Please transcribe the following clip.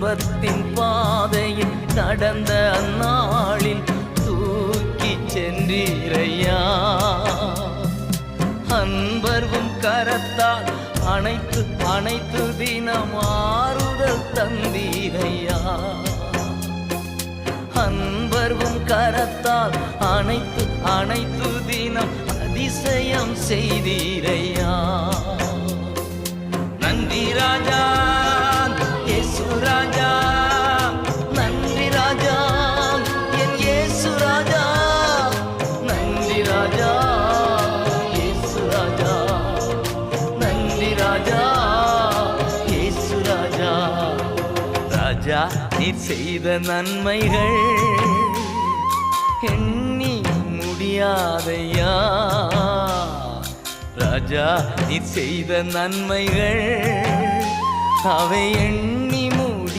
துன்பத்தின் பாதையில் நடந்த அந்நாளில் தூக்கி சென்றீரையா? அன்பர்வும் கரத்தால் அனைத்து அனைத்து தினம் ஆறுதல் தந்தீரையா? அன்பர்வும் கரத்தால் அனைத்து அனைத்து தினம் அதிசயம் செய்தீரையா? ராஜா இயேசு செய்த நன்மைகள் எண்ணி முடியாதையா? ராஜா நீ செய்த நன்மைகள் அவை எண்ணி